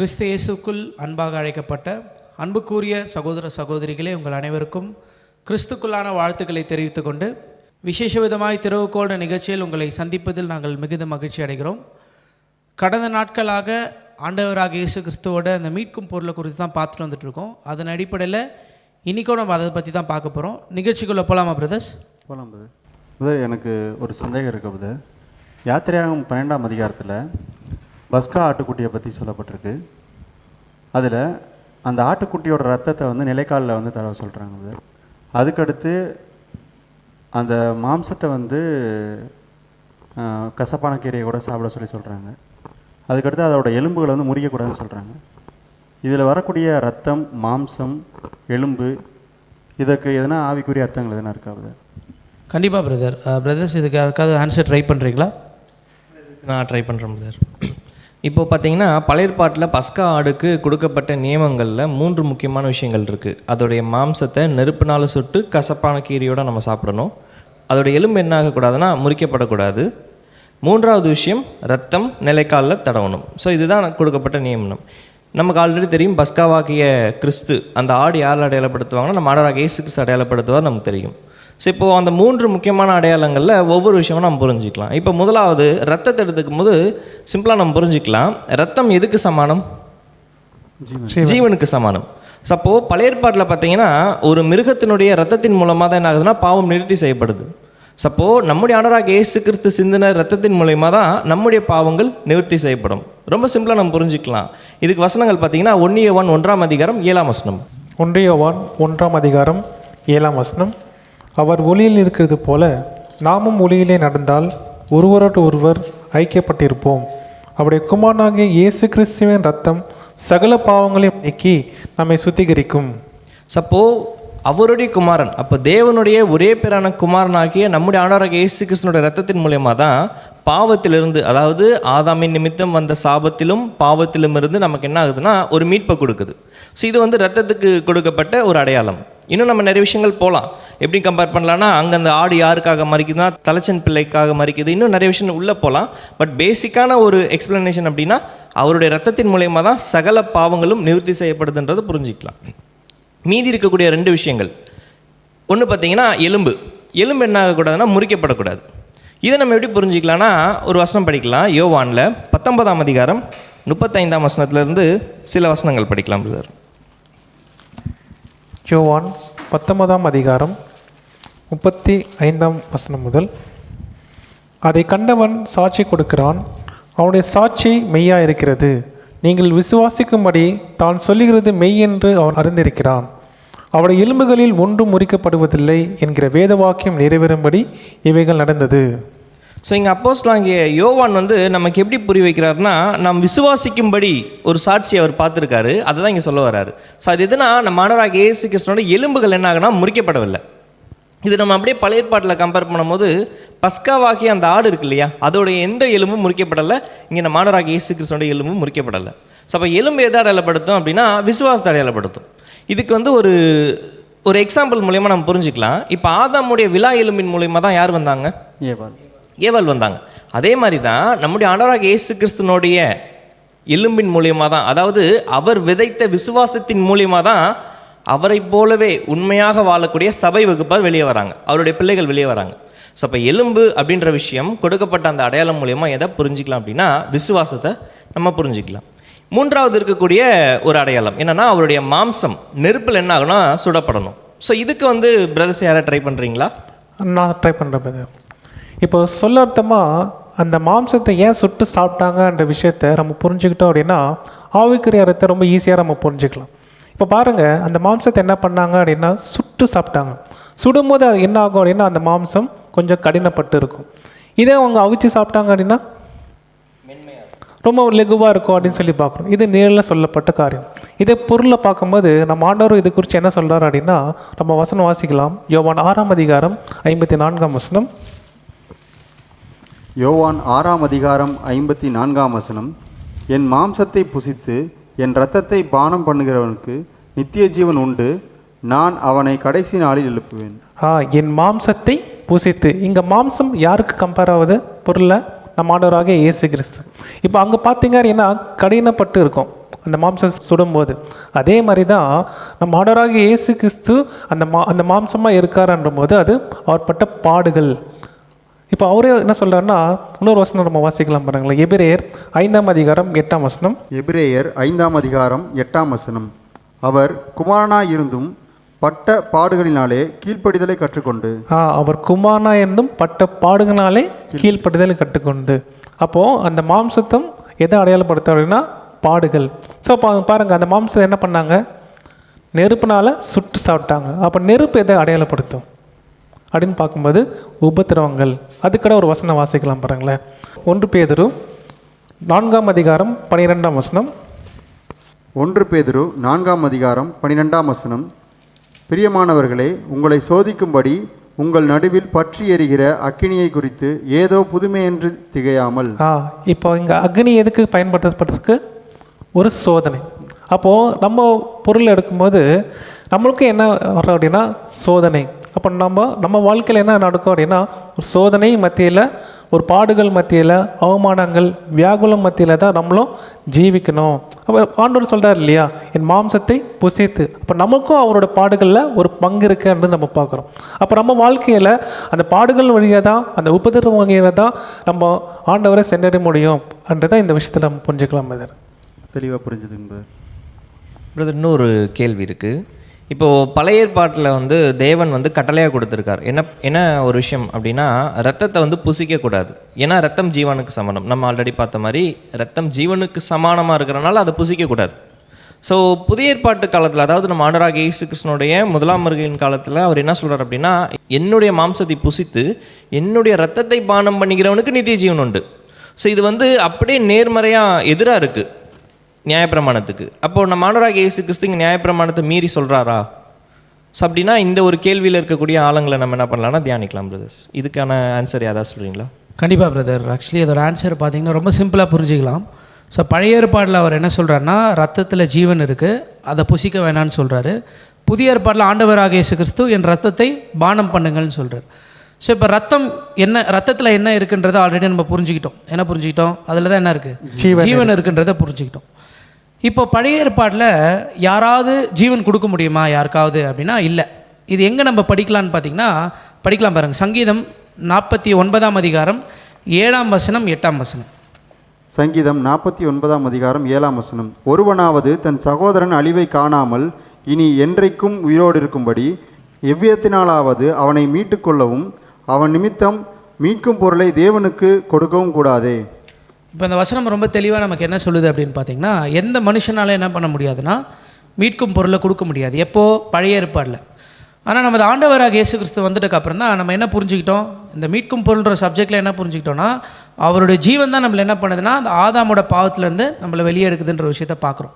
கிறிஸ்து இயேசுக்குள் அன்பாக அழைக்கப்பட்ட அன்புக்குரிய சகோதர சகோதரிகளே உங்கள் அனைவருக்கும் கிறிஸ்துக்குள்ளான வாழ்த்துக்களை தெரிவித்து கொண்டு விசேஷ விதமாய் திறவுகோட நிகழ்ச்சியில் உங்களை சந்திப்பதில் நாங்கள் மிகுந்த மகிழ்ச்சி அடைகிறோம். கடந்த நாட்களாக ஆண்டவராக இயேசு கிறிஸ்துவோட அந்த மீட்கும் பொருளை குறித்து தான் பார்த்துட்டு வந்துட்டுருக்கோம் அதன் அடிப்படையில் இன்றைக்கும் நம்ம அதை பற்றி தான் பார்க்க போகிறோம் நிகழ்ச்சிக்குள்ளே போகலாமா பிரதர்ஸ் போகலாம் பிரதர் எனக்கு ஒரு சந்தேகம் இருக்குது புதர் யாத்திரையாகும் பன்னெண்டாம் அதிகாரத்தில் பஸ்கா ஆட்டுக்குட்டியை பற்றி சொல்லப்பட்டிருக்கு. அதில் அந்த ஆட்டுக்குட்டியோட ரத்தத்தை வந்து நிலைக்காலில் வந்து தர சொல்கிறாங்க புதர் அதுக்கடுத்து அந்த மாம்சத்தை வந்து கசப்பான கீரையை கூட சாப்பிட சொல்லி சொல்கிறாங்க அதுக்கடுத்து அதோட எலும்புகளை வந்து முறியக்கூடாதுன்னு சொல்கிறாங்க இதில் வரக்கூடிய ரத்தம் மாம்சம் எலும்பு இதற்கு எதனா ஆவிக்குரிய அர்த்தங்கள் எதனா இருக்கா புதர் கண்டிப்பாக பிரதர் பிரதர்ஸ் இதுக்கு யாருக்காவது ஆன்சர் ட்ரை பண்ணுறீங்களா நான் ட்ரை பண்ணுறேன் சார் இப்போ பார்த்தீங்கன்னா பழையற்பாட்டில் பஸ்கா ஆடுக்கு கொடுக்கப்பட்ட நியமங்களில் மூன்று முக்கியமான விஷயங்கள் இருக்குது அதோடைய மாம்சத்தை நெருப்புனால சுட்டு கசப்பான கீரையோடு நம்ம சாப்பிடணும். அதோடைய எலும்பு என்ன ஆகக்கூடாதுன்னா முறிக்கப்படக்கூடாது. மூன்றாவது விஷயம் ரத்தம் நிலைக்காலில் தடவணும். ஸோ இதுதான் கொடுக்கப்பட்ட நியமனம். நமக்கு ஆல்ரெடி தெரியும் பஸ்காவாகிய கிறிஸ்து அந்த ஆடு யார் அடையாளப்படுத்துவாங்கன்னா நம்ம ஆடராக இயேசு கிறிஸ்து அடையாளப்படுத்துவார் நமக்கு தெரியும். ஸோ இப்போது அந்த மூன்று முக்கியமான அடையாளங்களில் ஒவ்வொரு விஷயமும் நம்ம புரிஞ்சுக்கலாம். இப்போ முதலாவது ரத்தத்தை எடுத்துக்கும் போது சிம்பிளாக நம்ம புரிஞ்சுக்கலாம். ரத்தம் எதுக்கு சமானம்? ஜீவனுக்கு சமானம். ஸோ அப்போது பழைய ஏற்பாட்டில் பார்த்தீங்கன்னா ஒரு மிருகத்தினுடைய ரத்தத்தின் மூலமாக தான் என்ன ஆகுதுன்னா பாவம் நிறுத்தி செய்யப்படுது. சப்போ நம்முடைய ஆண்டராக இயேசு கிறிஸ்து சிந்தின ரத்தத்தின் மூலயமா தான் நம்முடைய பாவங்கள் நிவர்த்தி செய்யப்படும். ரொம்ப சிம்பிளாக நம்ம புரிஞ்சுக்கலாம். இதுக்கு வசனங்கள் பார்த்தீங்கன்னா ஒன்னிய ஒன் ஒன்றாம் அதிகாரம் ஏழாம் வசனம். ஒன்றியவான் ஒன்றாம் அதிகாரம் ஏழாம் வசனம். அவர் ஒளியில் இருக்கிறது போல நாமும் ஒளியிலே நடந்தால் ஒருவரோடு ஒருவர் ஐக்கியப்பட்டிருப்போம். அவருடைய குமாரனாகிய இயேசு கிறிஸ்துவின் ரத்தம் சகல பாவங்களையும் நீக்கி நம்மை சுத்திகரிக்கும். சப்போ அவருடைய குமாரன் அப்போ தேவனுடைய ஒரே பேரான குமாரனாகிய நம்முடைய ஆண்டவராக இயேசு கிருஷ்ணனுடைய ரத்தத்தின் மூலயமா தான் பாவத்திலிருந்து அதாவது ஆதாமின் நிமித்தம் வந்த சாபத்திலும் பாவத்திலும் இருந்து நமக்கு என்ன ஆகுதுன்னா ஒரு மீட்பை கொடுக்குது. ஸோ இது வந்து ரத்தத்துக்கு கொடுக்கப்பட்ட ஒரு அடையாளம். இன்னும் நம்ம நிறைய விஷயங்கள் போகலாம் எப்படி கம்பேர் பண்ணலான்னா அங்கே அந்த ஆடு யாருக்காக மறிக்குதுன்னா தலைச்சன் பிள்ளைக்காக மறிக்குது. இன்னும் நிறைய விஷயம் உள்ளே போகலாம் பட் பேசிக்கான ஒரு எக்ஸ்பிளனேஷன் அப்படின்னா அவருடைய ரத்தத்தின் மூலயமா தான் சகல பாவங்களும் நிவர்த்தி செய்யப்படுதுன்றதை புரிஞ்சிக்கலாம். மீதி இருக்கக்கூடிய ரெண்டு விஷயங்கள். ஒன்று பார்த்தீங்கன்னா எலும்பு. எலும்பு என்ன ஆகக்கூடாதுன்னா முறிக்கப்படக்கூடாது. இதை நம்ம எப்படி புரிஞ்சிக்கலாம்னா ஒரு வசனம் படிக்கலாம். யோவானில் பத்தொன்பதாம் அதிகாரம் முப்பத்தைந்தாம் வசனத்திலிருந்து சில வசனங்கள் படிக்கலாம் சார் யோவான் பத்தொன்பதாம் அதிகாரம் முப்பத்தி ஐந்தாம் வசனம் முதல் அதை கண்டவன் சாட்சி கொடுக்கிறான். அவனுடைய சாட்சி மெய்யா இருக்கிறது நீங்கள் விசுவாசிக்கும்படி தான் சொல்லுகிறது மெய் என்று அவன் அறிந்திருக்கிறான். அவருடைய எலும்புகளில் ஒன்றும் முறிக்கப்படுவதில்லை என்கிற வேத வாக்கியம் நிறைவேறும்படி இவைகள் நடந்தது. ஸோ இங்கே அப்போஸ்லாம் இங்கே யோவான் வந்து நமக்கு எப்படி புரிய வைக்கிறாருன்னா நாம் விசுவாசிக்கும்படி ஒரு சாட்சி அவர் பார்த்துருக்காரு. அதை தான் இங்கே சொல்ல வர்றாரு. ஸோ அது எதுனா நம்ம மாணவராக இயேசு கிருஷ்ணனோட எலும்புகள் என்ன ஆகுனா முறிக்கப்படவில்லை. இது நம்ம அப்படியே பழைய ஏற்பாட்டில் கம்பேர் பண்ணும்போது பஸ்காவாகி அந்த ஆடு இருக்கு இல்லையா அதோடைய எந்த எலும்பும் முறிக்கப்படலை இங்கே நம்ம ஆண்டவராக இயேசு கிறிஸ்துவோட எலும்பும் முறிக்கப்படலை. ஸோ அப்போ எலும்பு எதை அடையாளப்படுத்தும் அப்படின்னா விசுவாசத்தை அடையாளப்படுத்தும். இதுக்கு வந்து ஒரு ஒரு எக்ஸாம்பிள் மூலயமா நம்ம புரிஞ்சுக்கலாம். இப்போ ஆதாமுடைய விழா எலும்பின் மூலயமா தான் யார் வந்தாங்க? ஏவாள். ஏவல் வந்தாங்க. அதே மாதிரி தான் நம்முடைய ஆண்டவராக இயேசு கிறிஸ்துனுடைய எலும்பின் மூலியமாக தான் அதாவது அவர் விதைத்த விசுவாசத்தின் மூலியமாக தான் அவரைப் போலவே உண்மையாக வாழக்கூடிய சபை வகுப்பார் வெளியே வராங்க. அவருடைய பிள்ளைகள் வெளியே வராங்க. ஸோ அப்போ எலும்பு அப்படின்ற விஷயம் கொடுக்கப்பட்ட அந்த அடையாளம் மூலயமா எதை புரிஞ்சிக்கலாம் அப்படின்னா விசுவாசத்தை நம்ம புரிஞ்சிக்கலாம். மூன்றாவது இருக்கக்கூடிய ஒரு அடையாளம் என்னென்னா அவருடைய மாம்சம் நெருப்பில் என்ன ஆகுனா சுடப்படணும். ஸோ இதுக்கு வந்து பிரதர்ஸ் யாரை ட்ரை பண்ணுறீங்களா நான் ட்ரை பண்ணுறேன் பிரதர் இப்போ சொல்லர்த்தமாக அந்த மாம்சத்தை ஏன் சுட்டு சாப்பிட்டாங்கன்ற விஷயத்த நம்ம புரிஞ்சுக்கிட்டோம் அப்படின்னா ஆவிக்குரிய அர்த்தத்தை ரொம்ப ஈஸியாக நம்ம புரிஞ்சுக்கலாம். இப்போ பாருங்கள் அந்த மாம்சத்தை என்ன பண்ணாங்க அப்படின்னா சுட்டு சாப்பிட்டாங்க. சுடும்போது அது என்ன ஆகும் அப்படின்னா அந்த மாம்சம் கொஞ்சம் கடினப்பட்டு இருக்கும். இதே அவங்க அவிச்சு சாப்பிட்டாங்க அப்படின்னா ரொம்ப லெகுவாக இருக்கும் அப்படின்னு சொல்லி பார்க்குறோம். இது நேரில் சொல்லப்பட்ட காரியம். இதே பொருளை பார்க்கும்போது நம்ம ஆண்டவர் இது குறித்து என்ன சொல்கிறார் அப்படின்னா நம்ம வசனம் வாசிக்கலாம். யோவான் ஆறாம் அதிகாரம் ஐம்பத்தி நான்காம் வசனம். யோவான் ஆறாம் அதிகாரம் ஐம்பத்தி நான்காம் வசனம். என் மாம்சத்தை புசித்து என் இரத்தத்தை பானம் பண்ணுகிறவனுக்கு நித்திய ஜீவன் உண்டு. நான் அவனை கடைசி நாளில் எழுப்புவேன். ஆ என் மாம்சத்தை புசித்து இங்கே மாம்சம் யாருக்கு கம்பேர் ஆகுது பொருளை நம்ம ஆண்டவராக இயேசு கிறிஸ்து இப்போ அங்கே பார்த்தீங்க அப்படின்னா கடினப்பட்டு இருக்கும். அந்த மாம்சம் சுடும்போது. அதே மாதிரி தான் நம்ம ஆண்டவராக இயேசு கிறிஸ்து அந்த மா அந்த மாம்சமாக இருக்காருன்ற போது அது அவர் பட்ட பாடுகள். இப்போ அவரே என்ன சொல்றாருன்னா இன்னொரு வசனம் நம்ம வாசிக்கலாம் பாருங்களேன். எபிரேயர் ஐந்தாம் அதிகாரம் எட்டாம் வசனம். எபிரேயர் ஐந்தாம் அதிகாரம் எட்டாம் வசனம். அவர் குமாரனாயிருந்தும் பட்ட பாடுகளினாலே கீழ்ப்படிதலை கற்றுக்கொண்டு. ஆ அவர் குமாரனா இருந்தும் பட்ட பாடுகளாலே கீழ்ப்படிதல் கற்றுக்கொண்டு. அப்போது அந்த மாம்சத்தம் எதை அடையாளப்படுத்த அப்படின்னா பாடுகள் ஸோ பாருங்கள் அந்த மாம்சத்தை என்ன பண்ணாங்க? நெருப்புனால சுட்டு சாப்பிட்டாங்க. அப்போ நெருப்பு எதை அடையாளப்படுத்தும்? அப்படின்னு பார்க்கும்போது உபத்திரவங்கள். அதுக்கட ஒரு வசனம் வாசிக்கலாம் பாருங்களேன். ஒன்று பேதுரு நான்காம் அதிகாரம் பனிரெண்டாம் வசனம். ஒன்று பேதுரு நான்காம் அதிகாரம் பனிரெண்டாம் வசனம். பிரியமானவர்களே உங்களை சோதிக்கும்படி உங்கள் நடுவில் பற்றி எரிகிற அக்கினியை குறித்து ஏதோ புதுமை என்று திகையாமல். ஆ இப்போ இங்கே அக்னி எதுக்கு பயன்படுத்தப்பட்டிருக்கு? ஒரு சோதனை. அப்போது நம்ம பொருள் எடுக்கும்போது நம்மளுக்கு என்ன வரும் அப்படின்னா சோதனை. அப்போ நம்ம நம்ம வாழ்க்கையில் என்ன நடக்கும் அப்படின்னா ஒரு சோதனை மத்தியில் ஒரு பாடுகள் மத்தியில் அவமானங்கள் வியாகுலம் மத்தியில் தான் நம்மளும் ஜீவிக்கணும். அப்போ ஆண்டவர் சொல்கிறார் இல்லையா என் மாம்சத்தை புசித்து. அப்போ நமக்கும் அவரோட பாடுகளில் ஒரு பங்கு இருக்குன்றது நம்ம பார்க்குறோம். அப்போ நம்ம வாழ்க்கையில் அந்த பாடுகள் வழியாக தான் அந்த உபதிரவம் வழியாக தான் நம்ம ஆண்டவரை சென்றடைய முடியும் என்றதை இந்த விஷயத்தில் நம்ம புரிஞ்சுக்கலாம் இதர் தெளிவாக புரிஞ்சுதுங்க பிரதர் இன்னொரு கேள்வி இருக்குது இப்போது பழைய ஏற்பாட்டில் வந்து தேவன் வந்து கட்டளையாக கொடுத்துருக்கார். என்ன என்ன ஒரு விஷயம் அப்படின்னா ரத்தத்தை வந்து புசிக்கக்கூடாது. ஏன்னா ரத்தம் ஜீவனுக்கு சமானம். நம்ம ஆல்ரெடி பார்த்த மாதிரி ரத்தம் ஜீவனுக்கு சமானமாக இருக்கிறனால அதை புசிக்கக்கூடாது. ஸோ புதிய ஏற்பாட்டு காலத்தில் அதாவது நம்ம ஆண்டராக இயேசு கிருஷ்ணனுடைய முதலாம் மருகின் காலத்தில் அவர் என்ன சொல்கிறார் அப்படின்னா என்னுடைய மாம்சத்தை புசித்து என்னுடைய ரத்தத்தை பானம் பண்ணிக்கிறவனுக்கு நித்திய ஜீவன் உண்டு. ஸோ இது வந்து அப்படியே நேர்மறையாக எதிராக இருக்குது நியாயப்பிரமாணத்துக்கு. அப்போ நம்ம ஆண்டவராக இயேசு கிறிஸ்து இங்கே நியாயப்பிரமாணத்தை மீறி சொல்கிறாரா ஸோ அப்படின்னா இந்த ஒரு கேள்வியில் இருக்கக்கூடிய ஆளுங்களை நம்ம என்ன பண்ணலாம்னா தியானிக்கலாம் பிரதர்ஸ் இதுக்கான ஆன்சர் யாராவது சொல்கிறீங்களா கண்டிப்பாக பிரதர் ஆக்சுவலி அதோட ஆன்சர் பார்த்தீங்கன்னா ரொம்ப சிம்பிளாக புரிஞ்சுக்கலாம். ஸோ பழைய ஏற்பாடில் அவர் என்ன சொல்கிறாருன்னா ரத்தத்தில் ஜீவன் இருக்குது அதை புசிக்க வேணான்னு சொல்கிறாரு புதிய ஏற்பாடில் ஆண்டவராக இயேசு கிறிஸ்து என் ரத்தத்தை பானம் பண்ணுங்கள்னு சொல்கிறார் ஸோ இப்போ ரத்தம் என்ன ரத்தத்தில் என்ன இருக்குன்றதை ஆல்ரெடி நம்ம புரிஞ்சுக்கிட்டோம். என்ன புரிஞ்சுக்கிட்டோம்? அதில் தான் என்ன இருக்குது ஜீவன் இருக்குன்றதை புரிஞ்சுக்கிட்டோம். இப்போ பழைய ஏற்பாட்டில் யாராவது ஜீவன் கொடுக்க முடியுமா யாருக்காவது அப்படின்னா இல்லை. இது எங்கே நம்ம படிக்கலான்னு பார்த்தீங்கன்னா படிக்கலாம் பாருங்கள் சங்கீதம் நாற்பத்தி ஒன்பதாம் அதிகாரம் ஏழாம் வசனம் எட்டாம் வசனம். சங்கீதம் நாற்பத்தி ஒன்பதாம் அதிகாரம் ஏழாம் வசனம். ஒருவனாவது தன் சகோதரன் அழிவை காணாமல் இனி என்றைக்கும் உயிரோடு இருக்கும்படி எவ்விதத்தினாலாவது அவனை மீட்டுக்கொள்ளவும் அவன் நிமித்தம் மீட்கும் பொருளை தேவனுக்கு கொடுக்கவும் கூடாதே. இப்போ இந்த வசனம் ரொம்ப தெளிவாக நமக்கு என்ன சொல்லுது அப்படின்னு பார்த்தீங்கன்னா எந்த மனுஷனால என்ன பண்ண முடியாதுன்னா மீட்கும் பொருளை கொடுக்க முடியாது. எப்போது பழைய ஏற்பாடில். ஆனால் நமது ஆண்டவராக இயேசு கிறிஸ்து வந்துட்டுக்கு அப்புறம் தான் நம்ம என்ன புரிஞ்சுக்கிட்டோம்? இந்த மீட்கும் பொருள்ன்ற சப்ஜெக்டில் என்ன புரிஞ்சுக்கிட்டோம்னா அவருடைய ஜீவன் தான் நம்மளை என்ன பண்ணுதுன்னா அந்த ஆதாமோட பாவத்திலேருந்து நம்மளை வெளியே எடுக்குதுன்ற விஷயத்த பார்க்குறோம்.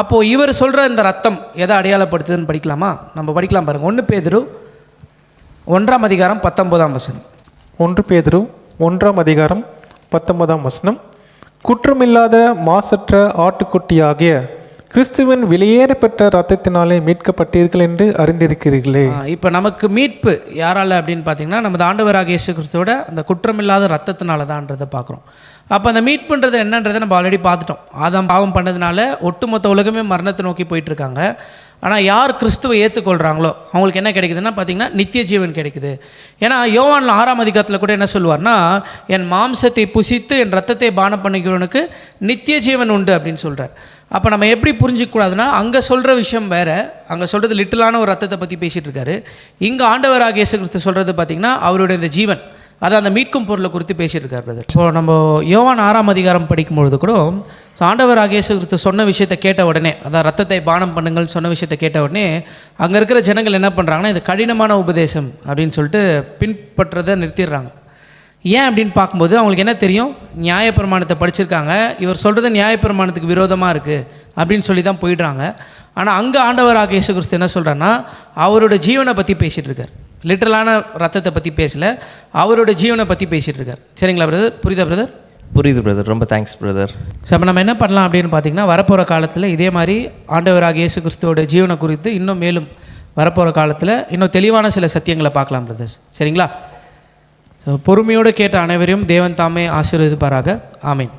அப்போது இவர் சொல்கிற இந்த ரத்தம் எதை அடையாளப்படுத்துதுன்னு படிக்கலாமா? நம்ம படிக்கலாம் பாருங்கள் ஒன்று பேதரு ஒன்றாம் அதிகாரம் பத்தொம்போதாம் வசனம். ஒன்று பேதரு ஒன்றாம் அதிகாரம் பத்தொன்பதாம் வசனம். குற்றமில்லாத மாசற்ற ஆட்டுக்குட்டியாகிய கிறிஸ்துவின் வெளியேறப்பெற்ற ரத்தத்தினாலே மீட்கப்பட்டீர்கள் என்று அறிந்திருக்கிறீர்களே. இப்போ நமக்கு மீட்பு யாரால அப்படின்னு பார்த்தீங்கன்னா நமது ஆண்டவராக இயேசு கிறிஸ்துவோட அந்த குற்றமில்லாத ரத்தத்தினால தான்ன்றதை பார்க்குறோம் அப்போ அந்த மீட்புன்றது என்னன்றதை நம்ம ஆல்ரெடி பார்த்துட்டோம். ஆதாம் பாவம் பண்ணதுனால ஒட்டுமொத்த உலகமே மரணத்தை நோக்கி போயிட்டு இருக்காங்க. ஆனால் யார் கிறிஸ்துவை ஏற்றுக்கொள்கிறாங்களோ அவங்களுக்கு என்ன கிடைக்குதுன்னா பார்த்தீங்கன்னா நித்திய ஜீவன் கிடைக்குது. ஏன்னா யோவானில் ஆறாம் அதிகாரத்தில் கூட என்ன சொல்லுவார்னா என் மாம்சத்தை புசித்து என் ரத்தத்தை பானம் பண்ணிக்கிறவனுக்கு நித்திய ஜீவன் உண்டு அப்படின்னு சொல்கிறார் அப்போ நம்ம எப்படி புரிஞ்சிக்கூடாதுன்னா அங்கே சொல்கிற விஷயம் வேறு அங்கே சொல்கிறது லிட்டிலான ஒரு ரத்தத்தை பற்றி பேசிகிட்டு இருக்காரு. இங்கே ஆண்டவராக இயேசு கிறிஸ்து சொல்கிறது பார்த்திங்கன்னா அவருடைய இந்த ஜீவன். அது அந்த மீட்கும் பொருளை குறித்து பேசியிருக்கார் இருக்கார் பிரதர் இப்போ நம்ம யோவான் ஆறாம் அதிகாரம் படிக்கும் பொழுது கூட ஸோ ஆண்டவர் இயேசு கிறிஸ்து சொன்ன விஷயத்தை கேட்ட உடனே அதான் ரத்தத்தை பானம் பண்ணுங்கள்னு சொன்ன விஷயத்தை கேட்ட உடனே அங்கே இருக்கிற ஜனங்கள் என்ன பண்ணுறாங்கன்னா இது கடினமான உபதேசம் அப்படின்னு சொல்லிட்டு பின்பற்றதை நிறுத்திடுறாங்க. ஏன் அப்படின்னு பார்க்கும்போது அவங்களுக்கு என்ன தெரியும்? நியாயப்பிரமாணத்தை படிச்சிருக்காங்க. இவர் சொல்கிறது நியாயப்பிரமாணத்துக்கு விரோதமாக இருக்குது அப்படின்னு சொல்லி தான் போயிடுறாங்க. ஆனால் அங்கே ஆண்டவர் இயேசு கிறிஸ்து என்ன சொல்கிறான்னா அவரோட ஜீவனை பற்றி பேசிகிட்டு இருக்கார். லிட்டரலான ரத்தத்தை பற்றி பேசல. அவரோட ஜீவனை பற்றி பேசிகிட்டு இருக்கார். சரிங்களா பிரதர் புரியுதா பிரதர் புரியுது பிரதர் ரொம்ப தேங்க்ஸ் பிரதர் ஸோ அப்போ நம்ம என்ன பண்ணலாம் அப்படின்னு பார்த்தீங்கன்னா வரப்போகிற காலத்தில் இதே மாதிரி ஆண்டவராக இயேசு கிறிஸ்துவோட ஜீவனை குறித்து இன்னும் மேலும் வரப்போகிற காலத்தில் இன்னும் தெளிவான சில சத்தியங்களை பார்க்கலாம் பிரதர்ஸ் சரிங்களா? பொறுமையோடு கேட்ட அனைவரையும் தேவன் தாமே ஆசீர்வதிப்பாராக. ஆமென்.